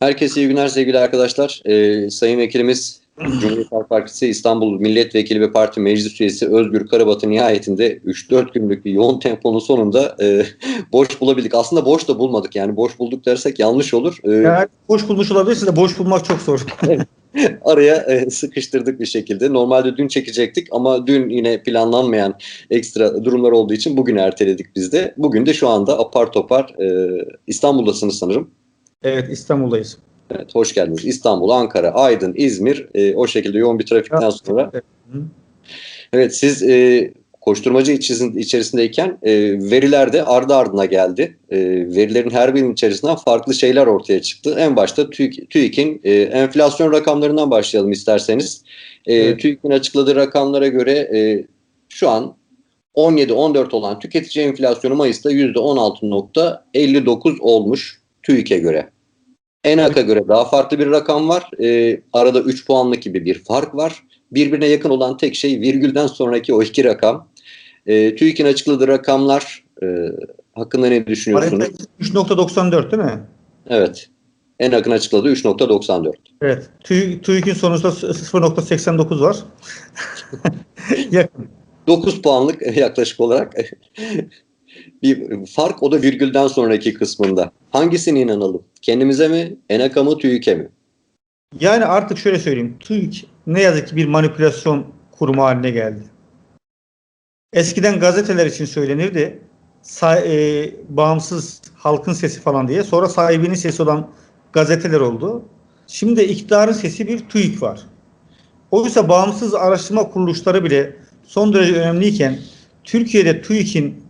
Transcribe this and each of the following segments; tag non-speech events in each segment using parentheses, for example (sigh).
Herkese iyi günler sevgili arkadaşlar. Ee, Sayın Vekilimiz Cumhuriyet Halk Partisi İstanbul Milletvekili ve Parti Meclis Üyesi Özgür Karabat'ın nihayetinde 3-4 günlük bir yoğun temponun sonunda e, (laughs) boş bulabildik. Aslında boş da bulmadık yani boş bulduk dersek yanlış olur. Ee, Yani boş bulmuş olabilirsiniz de boş bulmak çok zor. (laughs) araya e, sıkıştırdık bir şekilde. Normalde dün çekecektik ama dün yine planlanmayan ekstra durumlar olduğu için bugün erteledik biz de. Bugün de şu anda apar topar e, İstanbul'dasınız sanırım. Evet İstanbul'dayız. Evet, hoş geldiniz. İstanbul, Ankara, Aydın, İzmir e, o şekilde yoğun bir trafikten sonra. Evet. Siz e, koşturmacı içerisinde, içerisindeyken e, veriler de ardı ardına geldi. E, verilerin her birinin içerisinden farklı şeyler ortaya çıktı. En başta TÜİK, TÜİK'in e, enflasyon rakamlarından başlayalım isterseniz. E, Evet. TÜİK'in açıkladığı rakamlara göre e, şu an 17-14 olan tüketici enflasyonu Mayıs'ta %16.59 olmuş TÜİK'e göre. ENAK'a göre daha farklı bir rakam var. Ee, arada 3 puanlık gibi bir fark var. Birbirine yakın olan tek şey virgülden sonraki o iki rakam. Ee, TÜİK'in açıkladığı rakamlar e, hakkında ne düşünüyorsunuz? Harita 3.94 değil mi? Evet. ENAK'ın açıkladığı 3.94. Evet. TÜİ- TÜİK'in sonuçta 0.89 var. (laughs) Yakın. 9 puanlık yaklaşık olarak bir fark o da virgülden sonraki kısmında. Hangisine inanalım? Kendimize mi? ENAK'a mı? TÜİK'e mi? Yani artık şöyle söyleyeyim. TÜİK ne yazık ki bir manipülasyon kurumu haline geldi. Eskiden gazeteler için söylenirdi. Sa- e, bağımsız halkın sesi falan diye. Sonra sahibinin sesi olan gazeteler oldu. Şimdi iktidarın sesi bir TÜİK var. Oysa bağımsız araştırma kuruluşları bile son derece önemliyken Türkiye'de TÜİK'in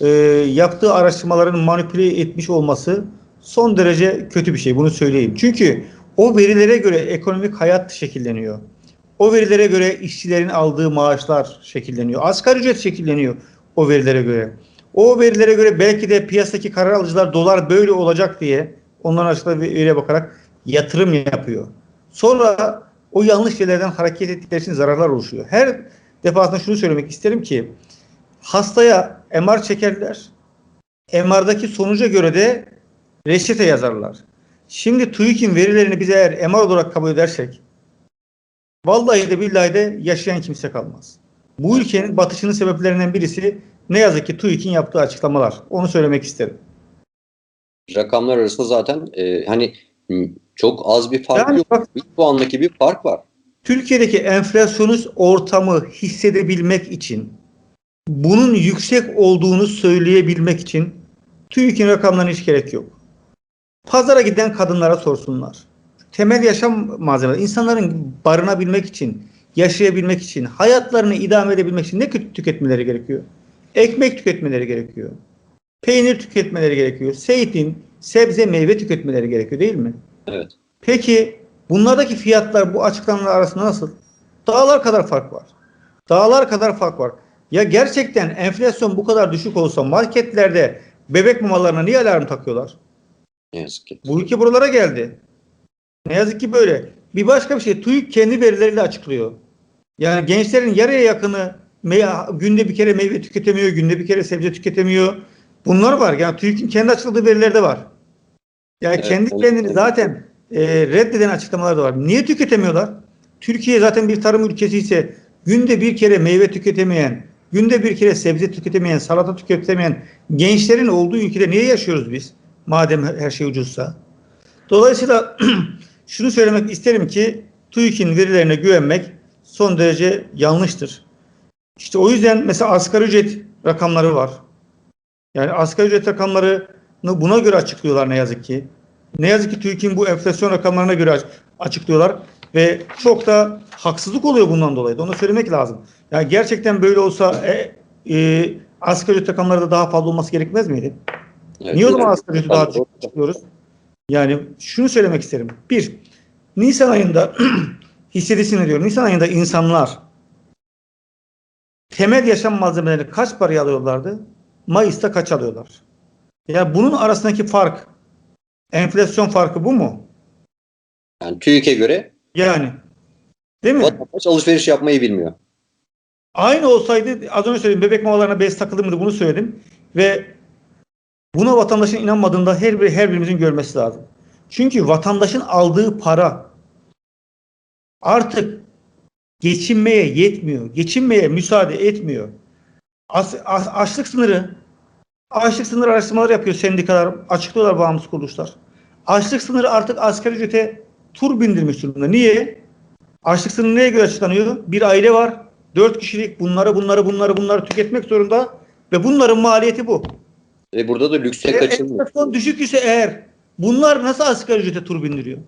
e, yaptığı araştırmaların manipüle etmiş olması son derece kötü bir şey. Bunu söyleyeyim. Çünkü o verilere göre ekonomik hayat şekilleniyor. O verilere göre işçilerin aldığı maaşlar şekilleniyor. Asgari ücret şekilleniyor o verilere göre. O verilere göre belki de piyasadaki karar alıcılar dolar böyle olacak diye onların açıkladığı veriye bakarak yatırım yapıyor. Sonra o yanlış şeylerden hareket ettikleri için zararlar oluşuyor. Her defasında şunu söylemek isterim ki hastaya MR çekerler. MR'daki sonuca göre de reçete yazarlar. Şimdi TÜİK'in verilerini biz eğer MR olarak kabul edersek vallahi de billahi de yaşayan kimse kalmaz. Bu ülkenin batışının sebeplerinden birisi ne yazık ki TÜİK'in yaptığı açıklamalar. Onu söylemek isterim. Rakamlar arasında zaten e, hani çok az bir fark Yani yok. bak- 3 puanlık bir fark var. Türkiye'deki enflasyonist ortamı hissedebilmek için, bunun yüksek olduğunu söyleyebilmek için TÜİK'in rakamlarına hiç gerek yok. Pazara giden kadınlara sorsunlar. Temel yaşam malzemeleri, insanların barınabilmek için, yaşayabilmek için, hayatlarını idame edebilmek için ne kü- tüketmeleri gerekiyor? Ekmek tüketmeleri gerekiyor. Peynir tüketmeleri gerekiyor. Zeytin, sebze, meyve tüketmeleri gerekiyor değil mi? Evet. Peki bunlardaki fiyatlar bu açıklamalar arasında nasıl? Dağlar kadar fark var. Dağlar kadar fark var. Ya gerçekten enflasyon bu kadar düşük olsa marketlerde bebek mamalarına niye alarm takıyorlar? Ne yazık ki. Bu ülke buralara geldi. Ne yazık ki böyle. Bir başka bir şey TÜİK kendi verileriyle açıklıyor. Yani gençlerin yarıya yakını günde bir kere meyve tüketemiyor, günde bir kere sebze tüketemiyor. Bunlar var. Yani TÜİK'in kendi açıkladığı veriler de var. Yani Evet, kendi evet, kendini evet. zaten e, reddeden açıklamalar da var. Niye tüketemiyorlar? Türkiye zaten bir tarım ülkesi ise günde bir kere meyve tüketemeyen, günde bir kere sebze tüketemeyen, salata tüketemeyen gençlerin olduğu ülkede niye yaşıyoruz biz? Madem her şey ucuzsa. Dolayısıyla (clears throat) şunu söylemek isterim ki TÜİK'in verilerine güvenmek son derece yanlıştır. İşte o yüzden mesela asgari ücret rakamları var. Yani asgari ücret rakamlarını buna göre açıklıyorlar ne yazık ki. Ne yazık ki TÜİK'in bu enflasyon rakamlarına göre aç- açıklıyorlar ve çok da haksızlık oluyor bundan dolayı. da Onu söylemek lazım. Yani gerçekten böyle olsa e, e, asgari ücret rakamları da daha fazla olması gerekmez miydi? Evet, Niye o zaman asgari ücreti daha düşük açıklıyoruz? Yani şunu söylemek isterim. Bir, Nisan ayında (clears throat) hissedisini diyor. Nisan ayında insanlar temel yaşam malzemelerini kaç paraya alıyorlardı? Mayıs'ta kaç alıyorlar? Yani bunun arasındaki fark enflasyon farkı bu mu? Yani TÜİK'e göre Yani değil mi? vatandaş alışveriş yapmayı bilmiyor. Aynı olsaydı az önce söyledim bebek mamalarına bez takılır mıydı bunu söyledim ve buna vatandaşın inanmadığında her bir her birimizin görmesi lazım. Çünkü vatandaşın aldığı para artık geçinmeye yetmiyor. Geçinmeye müsaade etmiyor. As, as- açlık sınırı açlık sınırı araştırmaları yapıyor sendikalar, açıklıyorlar bağımsız kuruluşlar. Açlık sınırı artık asgari ücrete tur bindirmiş durumda. Niye? Açlık sınırı neye göre açıklanıyor? Bir aile var. Dört kişilik bunları bunları bunları bunları tüketmek zorunda ve bunların maliyeti bu. Ve burada da lükse Eğer kaçılmıyor. enflasyon düşük ise eğer bunlar nasıl asgari ücrete tur bindiriyor?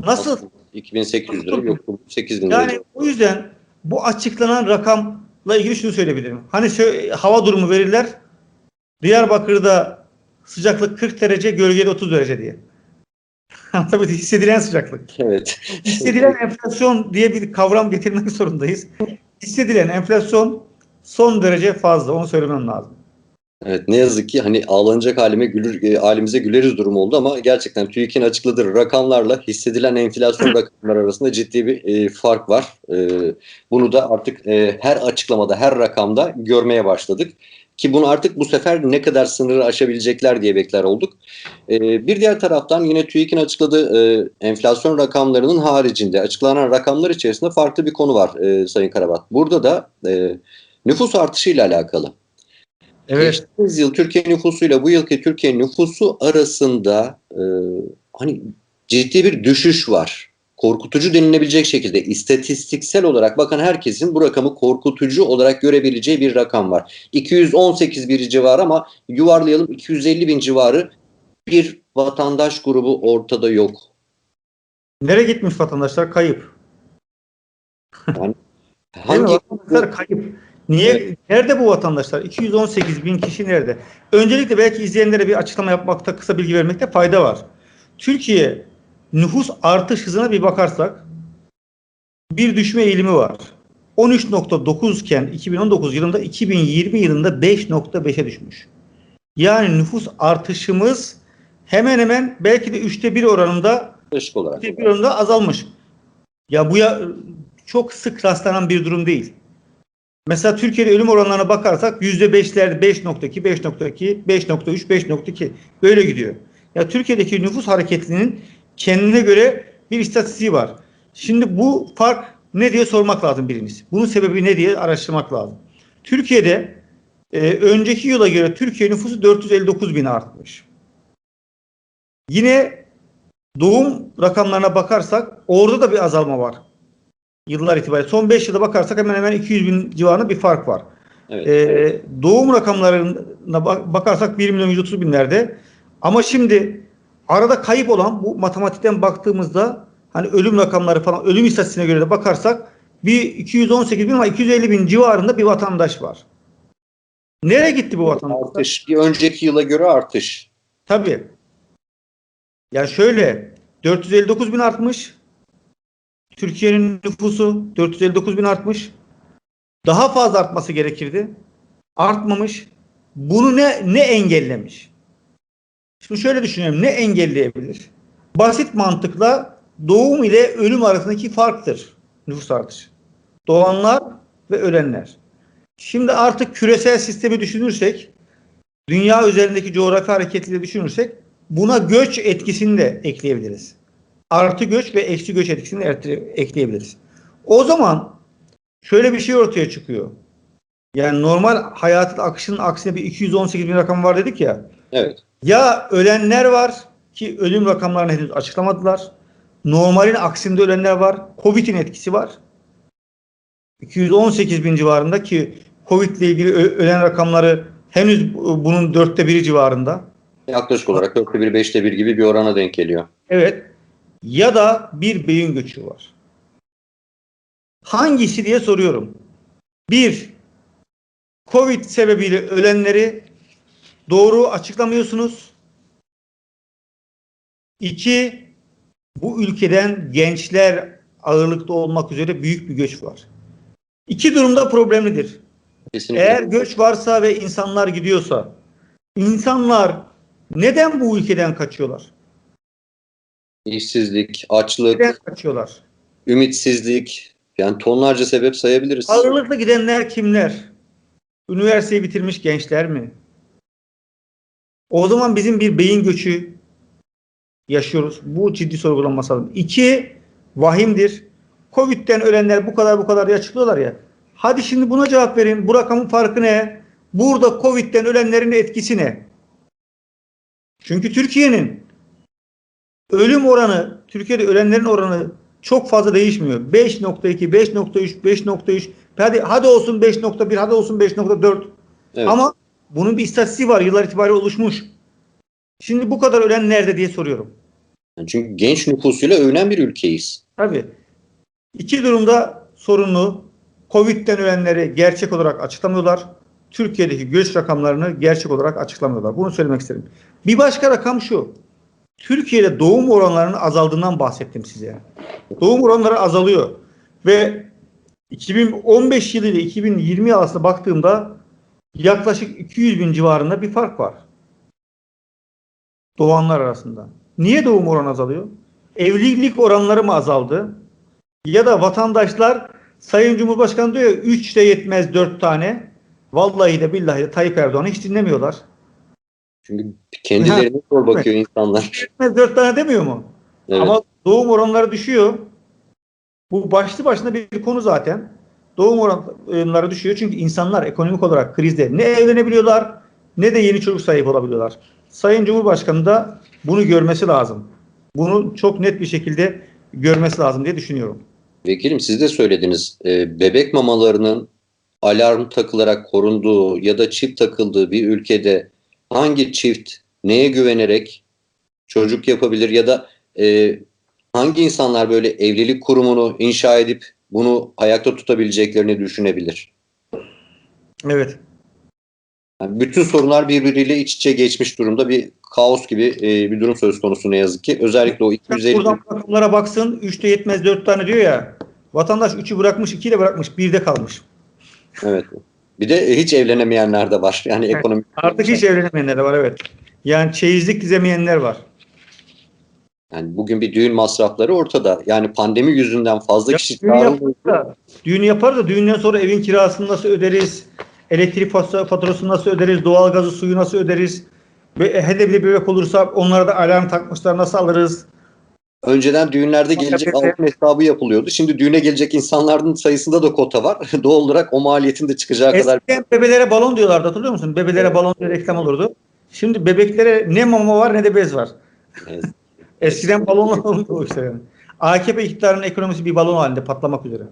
Nasıl? 2800 lira yok 8000 lira. Yani o yüzden bu açıklanan rakamla ilgili şunu söyleyebilirim. Hani şö- hava durumu verirler. Diyarbakır'da sıcaklık 40 derece, gölgede 30 derece diye. (laughs) Tabii hissedilen sıcaklık. Evet. Hissedilen enflasyon diye bir kavram getirmek zorundayız. Hissedilen enflasyon son derece fazla. Onu söylemem lazım. Evet ne yazık ki hani ağlanacak halime gülür, e, halimize güleriz durum oldu ama gerçekten TÜİK'in açıkladığı rakamlarla hissedilen enflasyon (laughs) rakamları arasında ciddi bir e, fark var. E, bunu da artık e, her açıklamada, her rakamda görmeye başladık. Ki bunu artık bu sefer ne kadar sınırı aşabilecekler diye bekler olduk. E, bir diğer taraftan yine TÜİK'in açıkladığı e, enflasyon rakamlarının haricinde açıklanan rakamlar içerisinde farklı bir konu var e, Sayın Karabat. Burada da e, nüfus artışıyla alakalı. Geçtiğimiz yıl Türkiye nüfusuyla bu yılki Türkiye nüfusu arasında e, hani ciddi bir düşüş var. Korkutucu denilebilecek şekilde istatistiksel olarak bakan herkesin bu rakamı korkutucu olarak görebileceği bir rakam var. 218 bir civarı ama yuvarlayalım 250 bin civarı bir vatandaş grubu ortada yok. Nereye gitmiş vatandaşlar? Kayıp. (laughs) Mi? Hangi Vatandaşlar kayıp. Niye? Nerede bu vatandaşlar? 218 bin kişi nerede? Öncelikle belki izleyenlere bir açıklama yapmakta, kısa bilgi vermekte fayda var. Türkiye nüfus artış hızına bir bakarsak bir düşme eğilimi var. 13.9 iken 2019 yılında 2020 yılında 5.5'e düşmüş. Yani nüfus artışımız hemen hemen belki de üçte bir oranında yaklaşık olarak? bir oranında azalmış. Ya bu ya çok sık rastlanan bir durum değil. Mesela Türkiye'de ölüm oranlarına bakarsak %5'lerde 5.2, 5.2, 5.3, 5.2 böyle gidiyor. Ya Türkiye'deki nüfus hareketliliğinin kendine göre bir istatistiği var. Şimdi bu fark ne diye sormak lazım biriniz. Bunun sebebi ne diye araştırmak lazım. Türkiye'de e, önceki yıla göre Türkiye nüfusu 459 bin artmış. Yine doğum rakamlarına bakarsak orada da bir azalma var. Yıllar itibariyle. Son 5 yılda bakarsak hemen hemen 200 bin civarında bir fark var. Evet. Ee, doğum rakamlarına bak- bakarsak 1 milyon 130 binlerde. Ama şimdi arada kayıp olan bu matematikten baktığımızda hani ölüm rakamları falan ölüm istatistiğine göre de bakarsak bir 218 bin ama 250 bin civarında bir vatandaş var. Nereye gitti bu vatandaş? Artış. Bir önceki yıla göre artış. Tabii. Ya şöyle 459 bin artmış. Türkiye'nin nüfusu 459 bin artmış. Daha fazla artması gerekirdi. Artmamış. Bunu ne ne engellemiş? Şimdi şöyle düşünelim. Ne engelleyebilir? Basit mantıkla doğum ile ölüm arasındaki farktır nüfus artışı. Doğanlar ve ölenler. Şimdi artık küresel sistemi düşünürsek, dünya üzerindeki coğrafi hareketliliği düşünürsek buna göç etkisini de ekleyebiliriz. Artı göç ve eksi göç etkisini de ekleyebiliriz. O zaman şöyle bir şey ortaya çıkıyor. Yani normal hayatın akışının aksine bir 218 bin rakam var dedik ya. Evet. Ya ölenler var ki ölüm rakamlarını henüz açıklamadılar. Normalin aksinde ölenler var. Covid'in etkisi var. 218 bin civarında ki Covid ile ilgili ölen rakamları henüz bu- bunun dörtte biri civarında. Yaklaşık olarak 4'te 1, 5'te 1 gibi bir orana denk geliyor. Evet. Ya da bir beyin göçü var. Hangisi diye soruyorum. Bir, Covid sebebiyle ölenleri doğru açıklamıyorsunuz. İki, bu ülkeden gençler ağırlıkta olmak üzere büyük bir göç var. İki durumda problemlidir. Kesinlikle. Eğer göç varsa ve insanlar gidiyorsa, insanlar neden bu ülkeden kaçıyorlar? İşsizlik, açlık, Neden kaçıyorlar? ümitsizlik yani tonlarca sebep sayabiliriz. Ağırlıklı gidenler kimler? Üniversiteyi bitirmiş gençler mi? O zaman bizim bir beyin göçü yaşıyoruz? Bu ciddi sorgulanması lazım. İki, vahimdir. Covid'den ölenler bu kadar bu kadar diye açıklıyorlar ya. Hadi şimdi buna cevap verin. Bu rakamın farkı ne? Burada Covid'den ölenlerin etkisi ne? Çünkü Türkiye'nin ölüm oranı, Türkiye'de ölenlerin oranı çok fazla değişmiyor. 5.2, 5.3, 5.3, hadi, hadi olsun 5.1, hadi olsun 5.4. Evet. Ama bunun bir istatistiği var. Yıllar itibariyle oluşmuş. Şimdi bu kadar ölen nerede diye soruyorum. Çünkü genç nüfusuyla övünen bir ülkeyiz. Tabii. İki durumda sorunlu. Covid'den ölenleri gerçek olarak açıklamıyorlar. Türkiye'deki göç rakamlarını gerçek olarak açıklamıyorlar. Bunu söylemek isterim. Bir başka rakam şu. Türkiye'de doğum oranlarının azaldığından bahsettim size. Doğum oranları azalıyor. Ve 2015 yılı ile 2020 arasında baktığımda yaklaşık 200 bin civarında bir fark var. Doğanlar arasında. Niye doğum oranı azalıyor? Evlilik oranları mı azaldı? Ya da vatandaşlar Sayın Cumhurbaşkanı diyor 3 de yetmez 4 tane. Vallahi de billahi de Tayyip Erdoğan'ı hiç dinlemiyorlar. Çünkü kendilerine zor bakıyor insanlar. Yetmez 4 tane demiyor mu? Evet. Ama doğum oranları düşüyor. Bu başlı başına bir konu zaten. Doğum oranları düşüyor çünkü insanlar ekonomik olarak krizde ne evlenebiliyorlar ne de yeni çocuk sahibi olabiliyorlar. Sayın Cumhurbaşkanı da bunu görmesi lazım. Bunu çok net bir şekilde görmesi lazım diye düşünüyorum. Vekilim siz de söylediniz. Ee, bebek mamalarının alarm takılarak korunduğu ya da çip takıldığı bir ülkede hangi çift neye güvenerek çocuk yapabilir ya da e, hangi insanlar böyle evlilik kurumunu inşa edip bunu ayakta tutabileceklerini düşünebilir? Evet. Yani bütün sorunlar birbiriyle iç içe geçmiş durumda bir kaos gibi e, bir durum söz konusu ne yazık ki. Özellikle o 250 Buradan rakamlara baksın. 3'te yetmez 4 tane diyor ya. Vatandaş 3'ü bırakmış, 2'yi de bırakmış, 1'de kalmış. evet. Bir de hiç evlenemeyenler de var. Yani ekonomik Artık hiç evlenemeyenler de var evet. Yani çeyizlik dizemeyenler var. Yani bugün bir düğün masrafları ortada. Yani pandemi yüzünden fazla Ya kişi düğün yaparız da, düğünü yaparız da düğünden sonra evin kirasını nasıl öderiz? Elektrik fatura- faturasını nasıl öderiz? Doğalgazı, suyu nasıl öderiz? Ve hele bir bebek olursa onlara da alarm takmışlar nasıl alırız? Önceden düğünlerde gelecek altın hesabı yapılıyordu. Şimdi düğüne gelecek insanların sayısında da kota var. (laughs) Doğal olarak o maliyetin de çıkacağı kadar Eskiden bebelere balon diyorlardı hatırlıyor musun? Bebelere balon diye reklam olurdu. Şimdi bebeklere ne mama var ne de bez var. Evet. Eskiden balonlar (laughs) olurdu o işte yani. AKP iktidarının ekonomisi bir balon halinde patlamak üzere.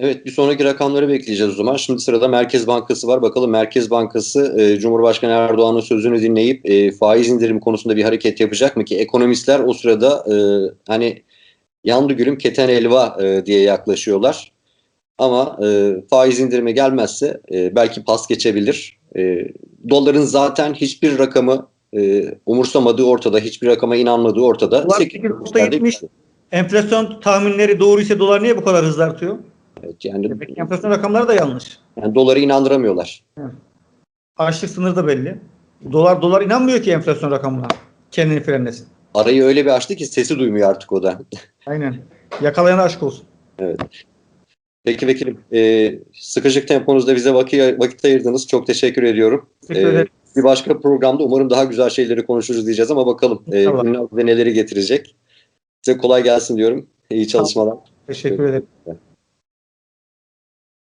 Evet bir sonraki rakamları bekleyeceğiz o zaman. Şimdi sırada Merkez Bankası var. Bakalım Merkez Bankası e, Cumhurbaşkanı Erdoğan'ın sözünü dinleyip e, faiz indirimi konusunda bir hareket yapacak mı ki? Ekonomistler o sırada e, hani yandı gülüm keten elva e, diye yaklaşıyorlar. Ama e, faiz indirimi gelmezse e, belki pas geçebilir. E, doların zaten hiçbir rakamı e, umursamadığı ortada, hiçbir rakama inanmadığı ortada. Dolar 8 8.70. Enflasyon tahminleri doğru ise dolar niye bu kadar hızlı artıyor? Evet, yani, Demek ki enflasyon rakamları da yanlış. yani doları inandıramıyorlar. Açlık sınırı da belli. Dolar dolar inanmıyor ki enflasyon rakamına. Kendini frenlesin. Arayı öyle bir açtı ki sesi duymuyor artık o da. (laughs) Aynen. Yakalayana aşk olsun. Peki vekilim, e, sıkışık temponuzda bize vakit, vakit ayırdınız. Çok teşekkür ediyorum. Teşekkür ederim. Bir başka programda umarım daha güzel şeyleri konuşuruz diyeceğiz ama bakalım e, İnşallah. günün neleri getirecek. Size kolay gelsin diyorum. İyi çalışmalar. Teşekkür ederim.